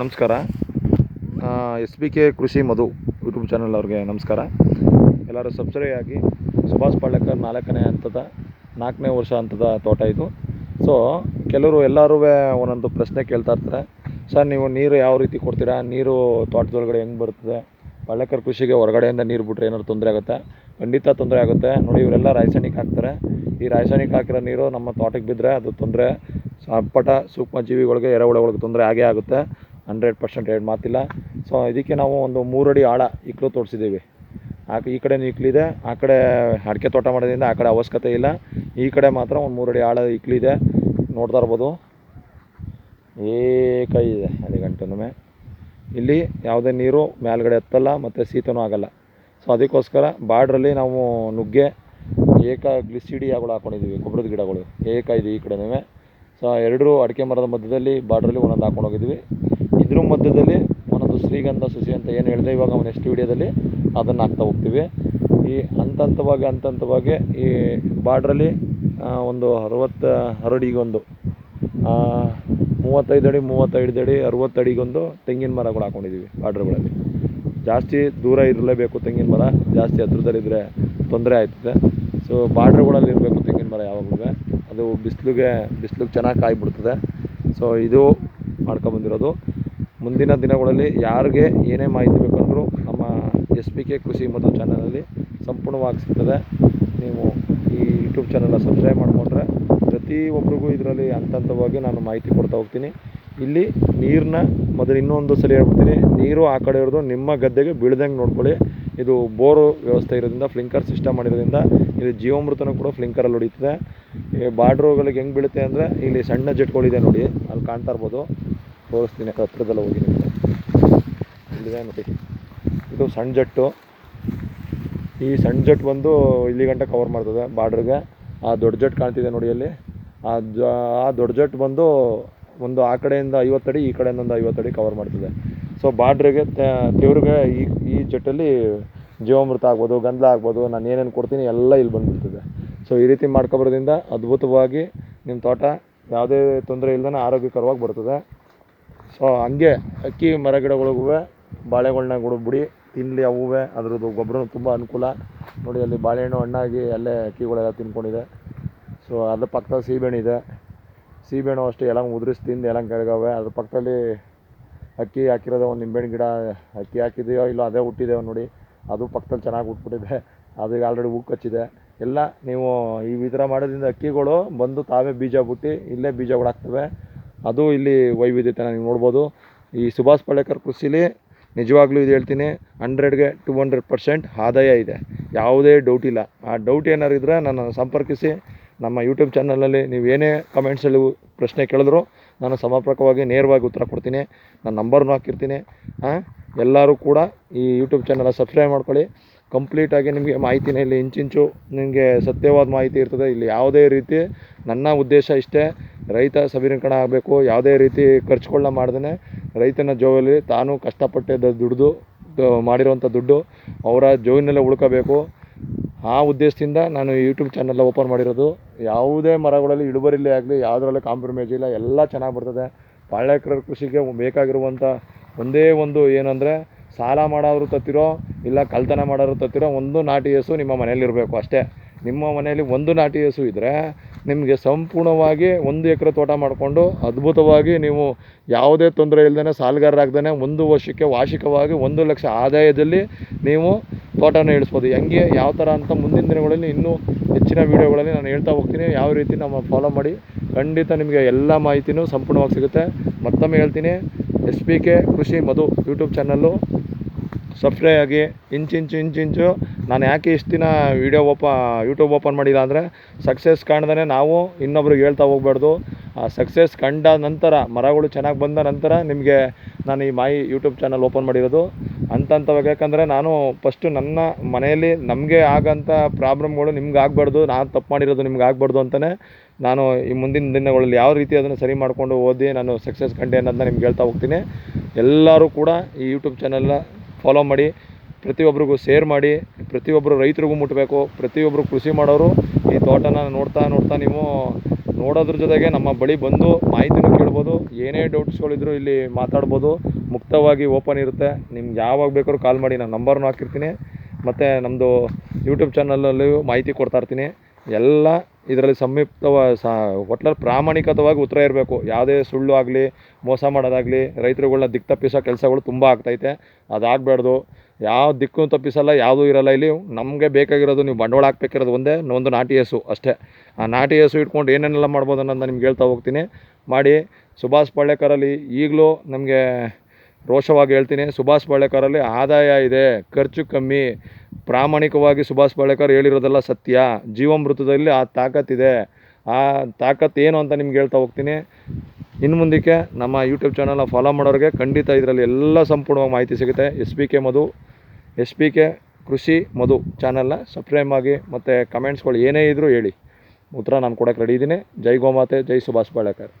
ನಮಸ್ಕಾರ. S B K ಕೃಷಿ ಮಧು YouTube channel ಅವ್ರಿಗೆ ನಮಸ್ಕಾರ. ಎಲ್ಲರೂ ಸಬ್ಸ್ಕ್ರೈಬ್ ಆಗಿ ಸುಭಾಷ್ ಪಾಳ್ಯಕರ್ ನಾಲ್ಕನೇ ಹಂತದ, ನಾಲ್ಕನೇ ವರ್ಷ ಹಂತದ ತೋಟ ಇದು. ಸೊ ಕೆಲವರು ಎಲ್ಲರೂ ಒಂದೊಂದು ಪ್ರಶ್ನೆ ಕೇಳ್ತಾ ಇರ್ತಾರೆ. ಸರ್ ನೀವು ನೀರು ಯಾವ ರೀತಿ ಕೊಡ್ತೀರಾ? ನೀರು ತೋಟದೊಳಗಡೆ ಹೆಂಗೆ ಬರ್ತದೆ ಪಾಳ್ಯಕರ್ ಕೃಷಿಗೆ ಹೊರಗಡೆಯಿಂದ ನೀರು ಬಿಟ್ಟರೆ ಏನಾದ್ರು ತೊಂದರೆ ಆಗುತ್ತೆ? ಖಂಡಿತ ತೊಂದರೆ ಆಗುತ್ತೆ. ನೋಡಿ, ಇವರೆಲ್ಲ ರಾಸಾಯನಿಕ ಹಾಕ್ತಾರೆ. ಈ ರಾಸಾಯನಿಕ ಹಾಕಿರೋ ನೀರು ನಮ್ಮ ತೋಟಕ್ಕೆ ಬಿದ್ದರೆ ಅದು ತೊಂದರೆ. ಅಪ್ಪಟ ಸೂಕ್ಷ್ಮ ಜೀವಿಗಳಿಗೆ ಎರೆಹುಳಗಳಿಗೆ ತೊಂದರೆ ಆಗೇ ಆಗುತ್ತೆ. ಹಂಡ್ರೆಡ್ ಪರ್ಸೆಂಟ್ ಎರಡು ಮಾತಿಲ್ಲ. ಸೊ ಇದಕ್ಕೆ ನಾವು ಒಂದು ಮೂರಡಿ ಆಳ ಇಕ್ಕಳು ತೋರಿಸಿದ್ದೀವಿ. ಆ ಈ ಕಡೆನೂ ಇಕ್ಕಲಿದೆ ಆ ಕಡೆ ಅಡಿಕೆ ತೋಟ ಮಾಡೋದ್ರಿಂದ ಆ ಕಡೆ ಅವಶ್ಯಕತೆ ಇಲ್ಲ. ಈ ಕಡೆ ಮಾತ್ರ ಒಂದು ಮೂರಡಿ ಆಳ ಇಕ್ಕಲಿದೆ ನೋಡ್ತಾ ಇರ್ಬೋದು. ಏಕೈ ಇದೆ ಅಲ್ಲಿ ಗಂಟನೂ ಇಲ್ಲಿ ಯಾವುದೇ ನೀರು ಮೇಲ್ಗಡೆ ಎತ್ತಲ್ಲ ಮತ್ತು ಶೀತನೂ ಆಗಲ್ಲ. ಸೊ ಅದಕ್ಕೋಸ್ಕರ ಬಾರ್ಡ್ರಲ್ಲಿ ನಾವು ನುಗ್ಗೆ ಏಕ ಗ್ಲಿಸಿಡಿಯಾಗಳು ಹಾಕೊಂಡಿದ್ದೀವಿ ಗೊಬ್ಬರದ ಗಿಡಗಳು. ಏಕ ಇದೆ ಈ ಕಡೆನೂ ಸೊ ಎರಡೂ ಅಡಿಕೆ ಮರದ ಮಧ್ಯದಲ್ಲಿ ಬಾರ್ಡ್ರಲ್ಲಿ ಒಂದೊಂದು ಹಾಕೊಂಡು ಇದ್ರ ಮಧ್ಯದಲ್ಲಿ ಒಂದು ಶ್ರೀಗಂಧ ಸಸಿ ಅಂತ ಏನು ಹೇಳಿದೆ ಇವಾಗ ನೆಕ್ಸ್ಟ್ ವಿಡಿಯೋದಲ್ಲಿ ಅದನ್ನು ಹಾಕ್ತಾ ಹೋಗ್ತೀವಿ. ಈ ಹಂತ ಹಂತವಾಗಿ ಹಂತ ಹಂತವಾಗಿ ಈ ಬಾರ್ಡ್ರಲ್ಲಿ ಒಂದು ಅರವತ್ತು ಅರಡಿಗೊಂದು ಮೂವತ್ತೈದು ಅಡಿ ಮೂವತ್ತೈದು ಅಡಿ, ಅರವತ್ತು ಅಡಿಗೊಂದು ತೆಂಗಿನ ಮರಗಳು ಹಾಕೊಂಡಿದ್ದೀವಿ ಬಾರ್ಡ್ರ್ಗಳಲ್ಲಿ. ಜಾಸ್ತಿ ದೂರ ಇರಲೇಬೇಕು ತೆಂಗಿನ ಮರ, ಜಾಸ್ತಿ ಹತ್ರದಲ್ಲಿದ್ದರೆ ತೊಂದರೆ ಆಯ್ತದೆ. ಸೊ ಬಾರ್ಡ್ರ್ಗಳಲ್ಲಿ ಇರಬೇಕು ತೆಂಗಿನ ಮರ ಯಾವಾಗಲೂ ಅದು ಬಿಸಿಲಿಗೆ ಬಿಸಿಲಿಗೆ ಚೆನ್ನಾಗಿ ಕಾಯಿಬಿಡ್ತದೆ. ಸೊ ಇದು ಮಾಡ್ಕೊಬಂದಿರೋದು ಮುಂದಿನ ದಿನಗಳಲ್ಲಿ ಯಾರಿಗೆ ಏನೇ ಮಾಹಿತಿ ಬೇಕಂದರೂ ನಮ್ಮ ಎಸ್ ಪಿ ಕೆ ಕೃಷಿ ಮತ್ತು ಚಾನಲಲ್ಲಿ ಸಂಪೂರ್ಣವಾಗಿ ಸಿಗ್ತದೆ. ನೀವು ಈ ಯೂಟ್ಯೂಬ್ ಚಾನಲ್ನ ಸಬ್ಸ್ಕ್ರೈಬ್ ಮಾಡಿಕೊಂಡ್ರೆ ಪ್ರತಿಯೊಬ್ಬರಿಗೂ ಇದರಲ್ಲಿ ಹಂತ ಹಂತವಾಗಿ ನಾನು ಮಾಹಿತಿ ಕೊಡ್ತಾ ಹೋಗ್ತೀನಿ. ಇಲ್ಲಿ ನೀರನ್ನ ಮೊದಲು ಇನ್ನೊಂದು ಸಲ ಹೇಳ್ಬಿಡ್ತೀನಿ. ನೀರು ಆ ಕಡೆ ಇರೋದು ನಿಮ್ಮ ಗದ್ದೆಗೆ ಬೀಳ್ದಂಗೆ ನೋಡ್ಕೊಳ್ಳಿ. ಇದು ಬೋರು ವ್ಯವಸ್ಥೆ ಇರೋದ್ರಿಂದ, ಫ್ಲಿಂಕರ್ ಸಿಸ್ಟಮ್ ಮಾಡಿರೋದ್ರಿಂದ ಇದು ಜೀವಾಮೃತನೂ ಕೂಡ ಫ್ಲಿಂಕರಲ್ಲಿ ಹೊಡಿತದೆ. ಈ ಬಾಡ್ರೋಗಳಿಗೆ ಹೆಂಗೆ ಬೀಳುತ್ತೆ ಅಂದರೆ ಇಲ್ಲಿ ಸಣ್ಣ ಜೆಟ್ಗಳಿದೆ ನೋಡಿ, ಅಲ್ಲಿ ಕಾಣ್ತಾ ಇರ್ಬೋದು. ತೋರಿಸ್ತೀನಿ, ಹತ್ರದಲ್ಲ ಹೋಗಿ ನಿಮಗೆ. ಇಲ್ಲಿದೆ ನೋಡಿ. ಇದು ಸಣ್ಣ ಜಟ್ಟು. ಈ ಸಣ್ಣ ಜಟ್ ಬಂದು ಇಲ್ಲಿ ಗಂಟ ಕವರ್ ಮಾಡ್ತದೆ ಬಾರ್ಡ್ರಿಗೆ ಆ ದೊಡ್ಡ ಜಟ್ ಕಾಣ್ತಿದೆ ನೋಡಿ ಅಲ್ಲಿ. ಆ ಜ, ಆ ದೊಡ್ಡ ಜಟ್ ಬಂದು ಒಂದು ಆ ಕಡೆಯಿಂದ ಐವತ್ತಡಿ ಈ ಕಡೆಯಿಂದ ಒಂದು ಐವತ್ತಡಿ ಕವರ್ ಮಾಡ್ತದೆ. ಸೊ ಬಾರ್ಡ್ರಿಗೆ ತೇವ್ರಿಗೆ ಈ ಈ ಜಟ್ಟಲ್ಲಿ ಜೀವಾಮೃತ ಆಗ್ಬೋದು ಗಂಧ ಆಗ್ಬೋದು, ನಾನು ಏನೇನು ಕೊಡ್ತೀನಿ ಎಲ್ಲ ಇಲ್ಲಿ ಬಂದುಬಿಡ್ತದೆ. ಸೊ ಈ ರೀತಿ ಮಾಡ್ಕೊಬರೋದ್ರಿಂದ ಅದ್ಭುತವಾಗಿ ನಿಮ್ಮ ತೋಟ ಯಾವುದೇ ತೊಂದರೆ ಇಲ್ಲದೇ ಆರೋಗ್ಯಕರವಾಗಿ ಬರ್ತದೆ. ಸೊ, ಹಂಗೆ ಅಕ್ಕಿ ಮರ ಗಿಡಗಳಿಗೂ ಬಾಳೆಗಳನ್ನ ಬಿಡಿ ತಿನ್ನಲಿ ಅವುವೆ. ಅದ್ರದ್ದು ಗೊಬ್ಬರ ತುಂಬ ಅನುಕೂಲ. ನೋಡಿ, ಅಲ್ಲಿ ಬಾಳೆಹಣ್ಣು ಹಣ್ಣಾಗಿ ಅಲ್ಲೇ ಅಕ್ಕಿಗಳೆಲ್ಲ ತಿನ್ಕೊಂಡಿದೆ. ಸೊ, ಅದ್ರ ಪಕ್ಕದಲ್ಲಿ ಸೀಬೆಹಣ್ಣು ಇದೆ. ಸೀಬೆಹಣ್ಣು ಅಷ್ಟೇ ಎಲ್ಲ ಉದುರಿಸಿ ತಿಂದು ಎಲ್ಲ ಕೆಳಗವೆ. ಅದ್ರ ಪಕ್ಕದಲ್ಲಿ ಅಕ್ಕಿ ಹಾಕಿರೋದು ಒಂದು ನಿಂಬೆಹಣ್ಣು ಗಿಡ ಅಕ್ಕಿ ಹಾಕಿದೆಯೋ ಇಲ್ಲೋ ಅದೇ ಹುಟ್ಟಿದೆಯೋ ನೋಡಿ. ಅದು ಪಕ್ಕದಲ್ಲಿ ಚೆನ್ನಾಗಿ ಹುಟ್ಬಿಟ್ಟಿದೆ. ಅದಕ್ಕೆ ಆಲ್ರೆಡಿ ಹೂ ಕಚ್ಚಿದೆ. ಎಲ್ಲ ನೀವು ಈ ಥರ ಮಾಡೋದ್ರಿಂದ ಅಕ್ಕಿಗಳು ಬಂದು ತಾವೇ ಬೀಜ ಬಿಟ್ಟು ಇಲ್ಲೇ ಬೀಜಗಳು ಹಾಕ್ತವೆ ಅದು ಇಲ್ಲಿ ವೈವಿಧ್ಯತೆ ನೀವು ನೋಡ್ಬೋದು. ಈ ಸುಭಾಷ್ ಪಾಳೇಕರ್ ಕೃಷಿಲಿ ನಿಜವಾಗ್ಲೂ ಇದು ಹೇಳ್ತೀನಿ, ಹಂಡ್ರೆಡ್ಗೆ ಟು ಹಂಡ್ರೆಡ್ ಪರ್ಸೆಂಟ್ ಆದಾಯ ಇದೆ. ಯಾವುದೇ ಡೌಟ್ ಇಲ್ಲ. ಆ ಡೌಟ್ ಏನಾದ್ರು ಇದ್ದರೆ ನನ್ನನ್ನು ಸಂಪರ್ಕಿಸಿ, ನಮ್ಮ ಯೂಟ್ಯೂಬ್ ಚಾನಲಲ್ಲಿ ನೀವು ಏನೇ ಕಮೆಂಟ್ಸಲ್ಲಿ ಪ್ರಶ್ನೆ ಕೇಳಿದ್ರು ನಾನು ಸಮರ್ಪಕವಾಗಿ ನೇರವಾಗಿ ಉತ್ತರ ಕೊಡ್ತೀನಿ. ನನ್ನ ನಂಬರ್ನೂ ಹಾಕಿರ್ತೀನಿ. ಎಲ್ಲರೂ ಕೂಡ ಈ ಯೂಟ್ಯೂಬ್ ಚಾನಲ್ನ ಸಬ್ಸ್ಕ್ರೈಬ್ ಮಾಡ್ಕೊಳ್ಳಿ. ಕಂಪ್ಲೀಟಾಗಿ ನಿಮಗೆ ಮಾಹಿತಿನೇ ಇಲ್ಲಿ ಇಂಚಿಂಚು ನಿಮಗೆ ಸತ್ಯವಾದ ಮಾಹಿತಿ ಇರ್ತದೆ. ಇಲ್ಲಿ ಯಾವುದೇ ರೀತಿ ನನ್ನ ಉದ್ದೇಶ ಇಷ್ಟೇ. ರೈತ ಸಬಲೀಕರಣ ಆಗಬೇಕು. ಯಾವುದೇ ರೀತಿ ಖರ್ಚುಗಳನ್ನ ಮಾಡ್ದೇ ರೈತನ ಜೋಬಲ್ಲಿ ತಾನು ಕಷ್ಟಪಟ್ಟಿದ್ದ ದುಡ್ದು ಮಾಡಿರುವಂಥ ದುಡ್ಡು ಅವರ ಜೋವಿನಲ್ಲೇ ಉಳ್ಕೋಬೇಕು. ಆ ಉದ್ದೇಶದಿಂದ ನಾನು ಯೂಟ್ಯೂಬ್ ಚಾನಲ್ ಓಪನ್ ಮಾಡಿರೋದು. ಯಾವುದೇ ಮರಗಳಲ್ಲಿ ಇಳುವರಿಲೇ ಆಗಲಿ, ಯಾವುದರಲ್ಲೂ ಕಾಂಪ್ರಮೈಸ್ ಇಲ್ಲ. ಎಲ್ಲ ಚೆನ್ನಾಗಿ ಬರ್ತದೆ. ಪಾಳ್ಯಕರ ಕೃಷಿಗೆ ಬೇಕಾಗಿರುವಂಥ ಒಂದೇ ಒಂದು ಏನಂದರೆ ಸಾಲ ಮಾಡೋರು ತತ್ತಿರೋ ಇಲ್ಲ ಕಳ್ತನ ಮಾಡೋರು ತತ್ತಿರೋ ಒಂದು ನಾಟಿ ಹಸು ನಿಮ್ಮ ಮನೆಯಲ್ಲಿರಬೇಕು ಅಷ್ಟೇ. ನಿಮ್ಮ ಮನೆಯಲ್ಲಿ ಒಂದು ನಾಟಿ ಹಸು ಇದ್ದರೆ ನಿಮಗೆ ಸಂಪೂರ್ಣವಾಗಿ ಒಂದು ಎಕರೆ ತೋಟ ಮಾಡಿಕೊಂಡು ಅದ್ಭುತವಾಗಿ ನೀವು ಯಾವುದೇ ತೊಂದರೆ ಇಲ್ಲದೇ ಸಾಲಗಾರರಾಗ್ದೇ ಒಂದು ವರ್ಷಕ್ಕೆ ವಾರ್ಷಿಕವಾಗಿ ಒಂದು ಲಕ್ಷ ಆದಾಯದಲ್ಲಿ ನೀವು ತೋಟನ ಇಳಿಸ್ಬೋದು. ಹೆಂಗೆ, ಯಾವ ಥರ ಅಂತ ಮುಂದಿನ ದಿನಗಳಲ್ಲಿ ಇನ್ನೂ ಹೆಚ್ಚಿನ ವೀಡಿಯೋಗಳಲ್ಲಿ ನಾನು ಹೇಳ್ತಾ ಹೋಗ್ತೀನಿ. ಯಾವ ರೀತಿ ನಮ್ಮ ಫಾಲೋ ಮಾಡಿ, ಖಂಡಿತ ನಿಮಗೆ ಎಲ್ಲ ಮಾಹಿತಿನೂ ಸಂಪೂರ್ಣವಾಗಿ ಸಿಗುತ್ತೆ. ಮತ್ತೊಮ್ಮೆ ಹೇಳ್ತೀನಿ. ಎಸ್ ಪಿ ಕೆ ಕೃಷಿ ಮಧು ಯೂಟ್ಯೂಬ್ ಚಾನಲ್ಲು ಆಗಿ ಇಂಚಿಂಚು ಇಂಚಿಂಚು ನಾನು ಯಾಕೆ ಇಷ್ಟು ದಿನ ವೀಡಿಯೋ ಓಪ ಯೂಟ್ಯೂಬ್ ಓಪನ್ ಮಾಡಿಲ್ಲ ಅಂದರೆ ಸಕ್ಸಸ್ ಕಾಣ್ದೇ ನಾವು ಇನ್ನೊಬ್ರಿಗೆ ಹೇಳ್ತಾ ಹೋಗ್ಬಾರ್ದು. ಆ ಸಕ್ಸಸ್ ಕಂಡ ನಂತರ, ಮರಗಳು ಚೆನ್ನಾಗಿ ಬಂದ ನಂತರ ನಿಮಗೆ ನಾನು ಈ ಮಾಯಿ ಯೂಟ್ಯೂಬ್ ಚಾನಲ್ ಓಪನ್ ಮಾಡಿರೋದು. ಅಂತಂಥವಾಗ ಯಾಕಂದರೆ ನಾನು ಫಸ್ಟು ನನ್ನ ಮನೆಯಲ್ಲಿ ನಮಗೆ ಆಗಂಥ ಪ್ರಾಬ್ಲಮ್ಗಳು ನಿಮ್ಗೆ ಆಗಬಾರ್ದು. ನಾನು ತಪ್ಪು ಮಾಡಿರೋದು ನಿಮ್ಗೆ ಆಗಬಾರ್ದು ಅಂತಲೇ ನಾನು ಈ ಮುಂದಿನ ದಿನಗಳಲ್ಲಿ ಯಾವ ರೀತಿ ಅದನ್ನು ಸರಿ ಮಾಡಿಕೊಂಡು ಓದಿ ನಾನು ಸಕ್ಸಸ್ ಕಂಡೆ ಅನ್ನೋದನ್ನ ನಿಮ್ಗೆ ಹೇಳ್ತಾ ಹೋಗ್ತೀನಿ. ಎಲ್ಲರೂ ಕೂಡ ಈ ಯೂಟ್ಯೂಬ್ ಚಾನಲ್ನ ಫಾಲೋ ಮಾಡಿ ಪ್ರತಿಯೊಬ್ಬರಿಗೂ ಶೇರ್ ಮಾಡಿ ಪ್ರತಿಯೊಬ್ಬರು ರೈತರಿಗೂ ಮುಟ್ಟಬೇಕು ಪ್ರತಿಯೊಬ್ಬರು ಕೃಷಿ ಮಾಡೋರು ಈ ತೋಟನ ನೋಡ್ತಾ ನೋಡ್ತಾ ನೀವು ನೋಡೋದ್ರ ಜೊತೆಗೆ ನಮ್ಮ ಬಳಿ ಬಂದು ಮಾಹಿತಿನೂ ಕೇಳ್ಬೋದು, ಏನೇ ಡೌಟ್ಸ್ಗಳಿದ್ರು ಇಲ್ಲಿ ಮಾತಾಡ್ಬೋದು, ಮುಕ್ತವಾಗಿ ಓಪನ್ ಇರುತ್ತೆ. ನಿಮ್ಗೆ ಯಾವಾಗ ಬೇಕಾದ್ರೂ ಕಾಲ್ ಮಾಡಿ, ನಾನು ನಂಬರ್ನೂ ಹಾಕಿರ್ತೀನಿ. ಮತ್ತು ನಮ್ಮದು ಯೂಟ್ಯೂಬ್ ಚಾನಲಲ್ಲಿ ಮಾಹಿತಿ ಕೊಡ್ತಾ ಇರ್ತೀನಿ. ಎಲ್ಲ ಇದರಲ್ಲಿ ಸಂಯುಕ್ತವ ಸ ಪ್ರಾಮಾಣಿಕತವಾಗಿ ಉತ್ತರ ಇರಬೇಕು. ಯಾವುದೇ ಸುಳ್ಳು ಆಗಲಿ, ಮೋಸ ಮಾಡೋದಾಗಲಿ ರೈತರುಗಳನ್ನ ದಿಕ್ಕು ತಪ್ಪಿಸೋ ಕೆಲಸಗಳು ತುಂಬ ಆಗ್ತೈತೆ. ಅದಾಗಬಾರ್ದು. ಯಾವ ದಿಕ್ಕು ತಪ್ಪಿಸಲ್ಲ, ಯಾವುದೂ ಇರಲ್ಲ. ಇಲ್ಲಿ ನಮಗೆ ಬೇಕಾಗಿರೋದು ನೀವು ಬಂಡವಾಳ ಹಾಕ್ಬೇಕಿರೋದು ಒಂದೇ ಒಂದು ನಾಟಿ ಹಸು ಅಷ್ಟೇ. ಆ ನಾಟಿ ಹಸು ಇಟ್ಕೊಂಡು ಏನೇನೆಲ್ಲ ಮಾಡ್ಬೋದು ಅನ್ನೋದು ನಿಮ್ಗೆ ಹೇಳ್ತಾ ಹೋಗ್ತೀನಿ. ಮಾಡಿ, ಸುಭಾಷ್ ಪಾಳ್ಯಕರಲ್ಲಿ ಈಗಲೂ ನಮಗೆ ರೋಷವಾಗಿ ಹೇಳ್ತೀನಿ. ಸುಭಾಷ್ ಪಾಳ್ಯಕರಲ್ಲಿ ಆದಾಯ ಇದೆ, ಖರ್ಚು ಕಮ್ಮಿ ಪ್ರಾಮಾಣಿಕವಾಗಿ ಸುಭಾಷ್ ಬಾಳೆಕರ್ ಹೇಳಿರೋದೆಲ್ಲ ಸತ್ಯ. ಜೀವಾಮೃತದಲ್ಲಿ ಆ ತಾಕತ್ತಿದೆ ಆ ತಾಕತ್ತು ಏನು ಅಂತ ನಿಮ್ಗೆ ಹೇಳ್ತಾ ಹೋಗ್ತೀನಿ. ಇನ್ನು ಮುಂದಕ್ಕೆ ನಮ್ಮ ಯೂಟ್ಯೂಬ್ ಚಾನಲ್ನ ಫಾಲೋ ಮಾಡೋರಿಗೆ ಖಂಡಿತ ಇದರಲ್ಲಿ ಎಲ್ಲ ಸಂಪೂರ್ಣವಾಗಿ ಮಾಹಿತಿ ಸಿಗುತ್ತೆ. S P K Madhu S P K ಕೃಷಿ ಮಧು ಚಾನಲ್ನ ಸಬ್ಸ್ಕ್ರೈಬ್ ಆಗಿ ಮತ್ತು ಕಮೆಂಟ್ಸ್ಗಳು ಏನೇ ಇದ್ದರೂ ಹೇಳಿ. ಉತ್ತರ ನಾನು ಕೊಡೋಕ್ಕೆ ರೆಡಿ ಇದ್ದೀನಿ. ಜೈ ಗೋಮಾತೆ, ಜೈ ಸುಭಾಷ್ ಪಾಳ್ಯಕರ್